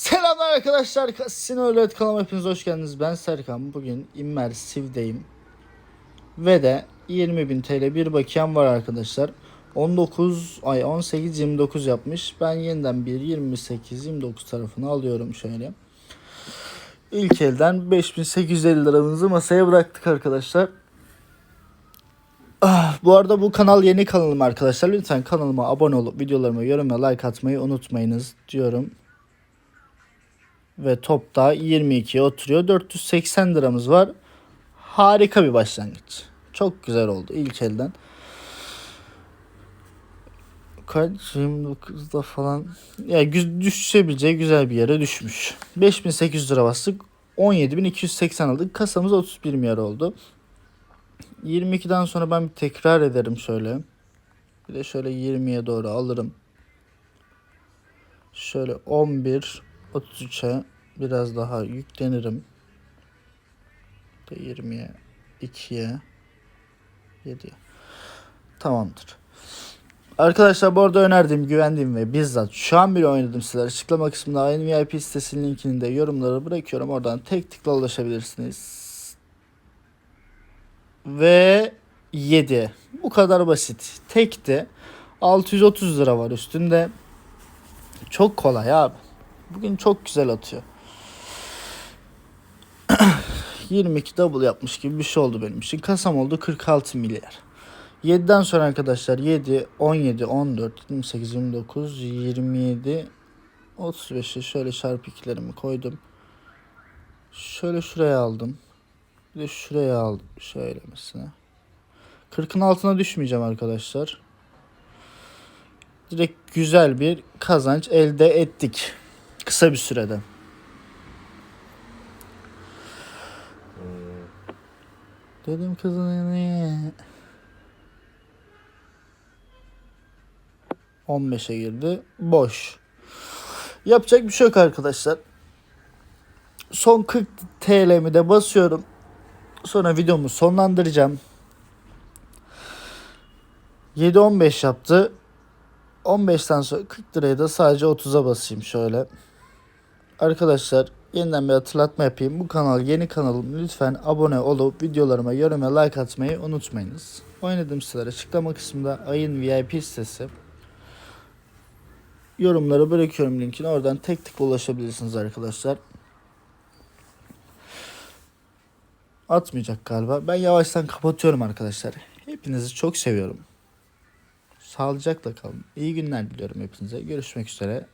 Selamlar arkadaşlar. Casino Öğret kanalıma hepiniz hoş geldiniz. Ben Serkan. Bugün Immersive'deyim. Ve de 20.000 TL bir bakiyem var arkadaşlar. 19 ay 18 29 yapmış. Ben yeniden bir 28 29 tarafını alıyorum şöyle. İlk elden 5850 liramızı masaya bıraktık arkadaşlar. Ah, bu arada bu kanal yeni kanalım arkadaşlar. Lütfen kanalıma abone olup videolarıma yorum ve like atmayı unutmayınız diyorum. Ve topta 22'ye oturuyor. 480 liramız var. Harika bir başlangıç. Çok güzel oldu ilk elden. Kaç 29'da falan ya güz- düşebileceği güzel bir yere düşmüş. 5800 lira bastık. 17.280 aldık. Kasamız 31 milyar oldu. 22'den sonra ben bir tekrar ederim şöyle. Bir de şöyle 20'ye doğru alırım. Şöyle 11 33'e biraz daha yüklenirim. De 20'ye 2'ye 7'ye. Tamamdır. Arkadaşlar bu arada önerdiğim, güvendiğim ve bizzat şu an bile oynadım sizler. Açıklama kısmında aynı VIP sitesinin linkini de yorumlara bırakıyorum. Oradan tek tıkla ulaşabilirsiniz. Ve 7. Bu kadar basit. Tekti. 630 lira var üstünde. Çok kolay abi. Bugün çok güzel atıyor. 22 double yapmış gibi bir şey oldu benim için. Kasam oldu 46 milyar. 7'den sonra arkadaşlar 7, 17, 14, 28, 29, 27, 35'e şöyle çarpı ikilerimi koydum. Şöyle şuraya aldım. Bir de şuraya aldım. Şöyle mesela. 40'ın altına düşmeyeceğim arkadaşlar. Direkt güzel bir kazanç elde ettik. Kısa bir sürede. Dedim kızın 15'e girdi. Boş. Yapacak bir şey yok arkadaşlar. Son 40 TL'mi de basıyorum. Sonra videomu sonlandıracağım. 7-15 yaptı. 15'ten sonra 40 liraya da sadece 30'a basayım şöyle. Arkadaşlar yeniden bir hatırlatma yapayım. Bu kanal yeni kanalım. Lütfen abone olup videolarıma yorum ve like atmayı unutmayınız. Oynadığım siteler açıklama kısmında ayın VIP sitesi. Yorumlara bırakıyorum linkini. Oradan tek tık ulaşabilirsiniz arkadaşlar. Atmayacak galiba. Ben yavaştan kapatıyorum arkadaşlar. Hepinizi çok seviyorum. Sağlıcakla kalın. İyi günler diliyorum hepinize. Görüşmek üzere.